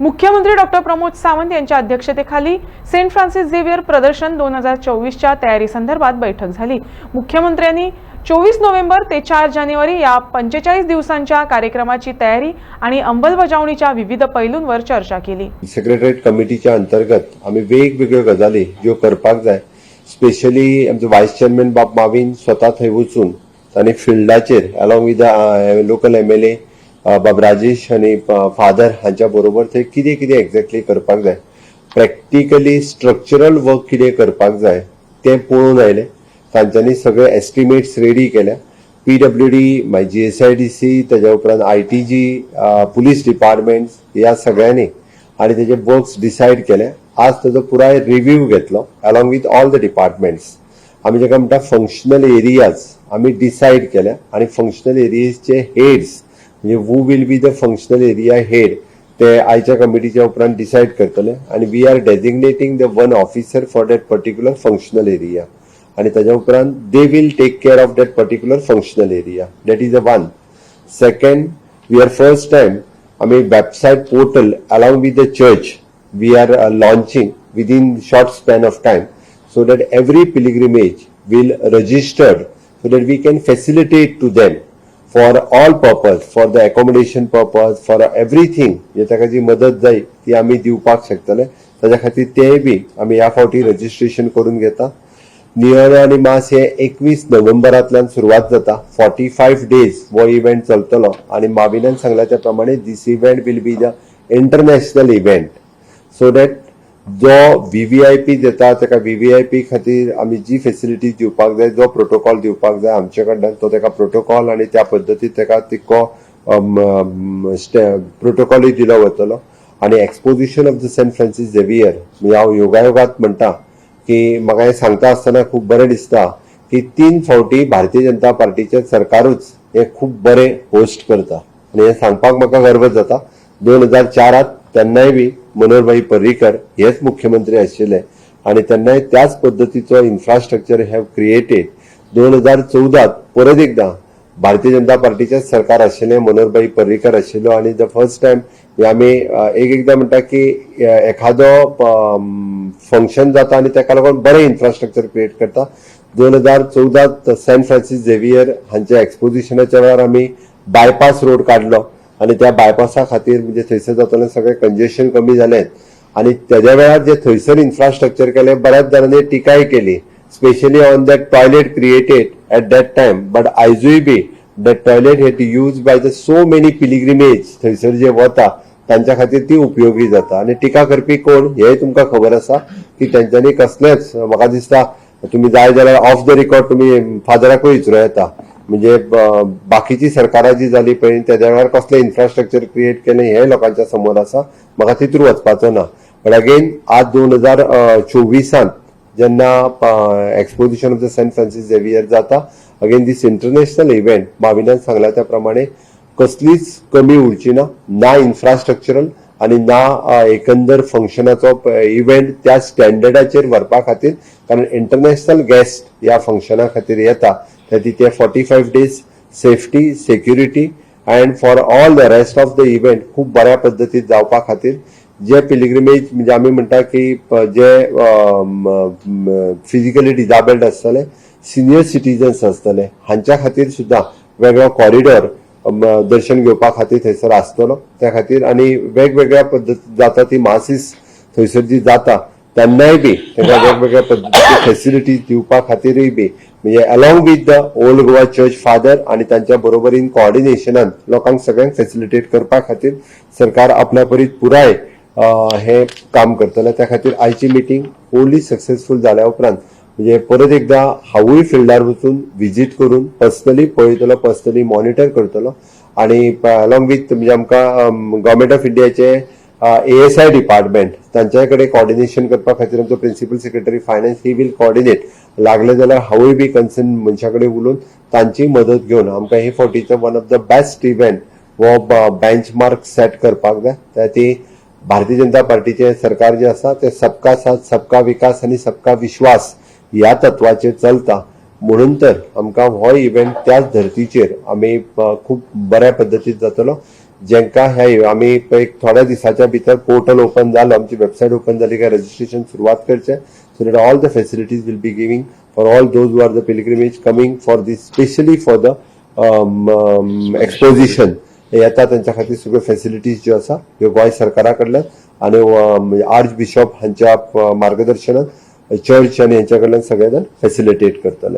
मुख्यमंत्री डॉक्टर प्रमोद सावंत यांच्या अध्यक्षतेखाली सेंट फ्रान्सिस झेवियर प्रदर्शन दोन हजार चोवीसच्या तयारीसंदर्भात बैठक झाली. मुख्यमंत्र्यांनी चोवीस नोव्हेंबर ते चार जानेवारी या पंचेचाळीस दिवसांच्या कार्यक्रमाची तयारी आणि अंमलबजावणीच्या विविध पैलूंवर चर्चा केली. सेक्रेटरीएट कमिटीच्या अंतर्गत आम्ही वेगवेगळ्यो गजाली ज्यो करपाक जाय स्पेशली आमचे वायस चेअरमॅन बाब मावीन स्वता थंय वचून तांणी फिल्डाचेर along with local M L A बाब राजेश आनी फादर हांच्या बरोबर थंय कितें कितें एक्झॅक्टली करपाक जाय. प्रॅक्टिकली स्ट्रक्चरल वर्क कितें करपाक जाय तें पळोवन आयलें तांच्यांनी सगळे एस्टिमेट्स रेडी केल्या. पी डब्ल्यू डी मागीर G S I D C ताज्या उपरांत I T G police departments ह्या सगळ्यांनी आणि तेजे वर्क्स डिसायड केले आज ताजो पुराय रिव्ह्यू घेतलो along with all the departments आमी जेका म्हणटा फंक्शनल एरियाज आमी डिसायड केल्या आणि फंक्शनल एरियाजचे हेड्स म्हणजे who will be the functional area head ते आयच्या कमिटीच्या उपरांत डिसायड करतले. आणि we are designating the one officer for that particular functional area आणि ताज्या उपरांत they will take care of that particular functional area that is a one second we are first time आम्ही website portal along with the church we are launching within short span of time so that every pilgrimage will registered so that we can facilitate to them. For all purpose for the accommodation purpose for everything जे ताका जी मदत जाय ती आमी दिवपाक शकतले ताज्या खातीर तेय बी आमी ह्या फावटी रजिस्ट्रेशन करून घेता. नियर आणि मास हे एकवीस नोव्हेंबरांतल्यान सुरवात जाता. फॉर्टी फायव्ह डेज हो इव्हेंट चलतलो. आणि माविनान सांगल्या त्या प्रमाणे दिस event will be the international event so that जो व्ही व्ही आय पी देता ताका पी खातीर आमी जी फेसिलिटी दिवपाक जाय जो प्रोटोकॉल दिवपाक जाय आमचे कडल्यान तो ताका प्रोटोकॉल आनी त्या पद्दतीन ताका तितको प्रोटोकॉलूय दिलो वतलो. आनी exposition of the saint Francis Xavier म्हणजे हांव योगायोगात म्हणटा की म्हाका हें सांगता आसतना खूब बरें दिसता की तीन फावटी भारतीय जनता पार्टीचे सरकारूच हे खूब बरें होस्ट करता. आनी हे सांगपाक म्हाका गर्व जाता. दोन हजार चारात तेन्नाय बी मनोहरभाई पर्रीकर हेच मुख्यमंत्री आशिल्ले आणि तेन्नाय त्याच पद्दतीचो इन्फ्रास्ट्रक्चर हॅव क्रिएटेड दोन हजार चौदात परत एकदा भारतीय जनता पार्टीचे सरकार आशिल्लें मनोहरभाई पर्रीकर आशिल्लो आणि द फर्स्ट टाइम आमी एक एकदां म्हणटा की एखादो फंक्शन जाता आणि ताका लागून बरें इन्फ्रास्ट्रक्चर क्रिएट करता. दोन हजार चौदात सेंट फ्रान्सिस झेवियर हांच्या एक्सपोजिशनाच्या वेळार आमी बायपास रोड काडलो आणि त्या बायपासा खातीर म्हणजे थंयसर जातालें सगळें कंजेशन कमी जालें आणि तेज्या वेळार जे थंयसर इन्फ्रास्ट्रक्चर केलें बऱ्याच जाणांनी टिकाय केली. Specially on that toilet created at that time but आयजूय बी that toilet hate use by the so many pilgrimage थंयसर जे वता तांच्या खातीर ती उपयोगी जाता. आणि टिका करपी कोण? हेय तुमकां खबर आसा की तेंच्यांनी कसलेच म्हाका दिसता तुम्ही जाय जाल्यार ऑफ द रिकॉर्ड तुम्ही फादराकूय विचारूं येता. म्हणजे बाकीची सरकारां जी जाली पळय तेज्या वेळार कसलें इन्फ्रास्ट्रक्चर क्रिएट केलें हें लोकांच्या समोर आसा म्हाका तितूर वचपाचो ना. बट अगेन आज दोन हजार चोवीसांत जेन्ना exposition of the saint Francis Xavier जाता अगेन दीस इंटरनॅशनल इव्हेंट भाविनान सांगल्या त्या प्रमाणे कसलीच कमी उरची ना ना इन्फ्रास्ट्रक्चरल आणि ना एकंदर फंक्शनाचो इव्हेंट त्या स्टँडर्डाचेर व्हरपा खातीर कारण इंटरनॅशनल गेस्ट ह्या फंक्शना खातीर येता. त्याती ते forty five days safety security and for all the rest of the event खूप बऱ्या पद्दतीन जावपा म्हणजे खातीर जे पिलग्रिमेज म्हणजे आमी म्हणटा की जे फिजिकली डिजाबल्ड आसतले सिनियर सिटीजन्स आसतले हांच्या खातीर सुद्दां वेगळो कॉरिडॉर दर्शन घेवपा खातीर थंयसर आसतलो त्या खातीर आनी वेगवेगळ्या पद्दती जाता ती मासीस थंयसर जी जाता तेन्नाय बी तांकां वेगवेगळ्या पद्दतीची फेसिलिटीज दिवपा खातीरय बी. म्हणजे along with the old Goa church father आणि तांच्या बरोबरीन कॉर्डिनेशनान लोकांक सगळ्यांक फेसिलिटेट करपा खातीर सरकार आपल्या परीत पुराय हे काम करतले. त्या खातीर आयची मिटींग ओनली सक्सेसफूल जाल्या उपरांत. म्हणजे परत एकदा हांवूय फिल्डार वचून विजीट करून पर्सनली पळयतलो पर्सनली मॉनिटर करतलो. आणि अलॉंग विथ म्हणजे आमकां गव्हर्मेंट ऑफ इंडियाचे ए एस आय डिपार्टमेंट तांच्या कडेन कॉर्डिनेशन करपा खातीर आमचो principal secretary finance he will coordinate लागले जाल्यार हांवूय बी कन्सर्न मनशा कडेन उलोवन तांची मदत घेवन आमकां हे फावटीचो one of the best event हो बेंच मार्क सेट करपाक जाय. त्या ती भारतीय जनता पार्टीचे सरकार जे आसा ते सबका साथ सबका विकास आणि सबका विश्वास ह्या तत्वाचेर चलता. म्हणून तर आमकां हो इव्हेंट त्याच धर्तीचेर आमी खूब बऱ्या पद्दतीन जातलो. जेंका ह्या आमी एक थोड्या दिसाच्या भितर पोर्टल ओपन जालो आमची वेबसायट ओपन जाली काय रजिस्ट्रेशन सुरवात करचे so that all the facilities will be giving for all those who are the pilgrimage coming for this specially for the exposition येता त्यांच्या खातीर सगळ्यो फेसिलिटीज ज्यो आसा ह्यो गोंय सरकारा कडल्यान um, आनी आर्च बिशॉप हांच्या uh, मार्गदर्शनात चर्च आनी हेंच्या कडल्यान सगळे जाण फेसिलिटेट करतले.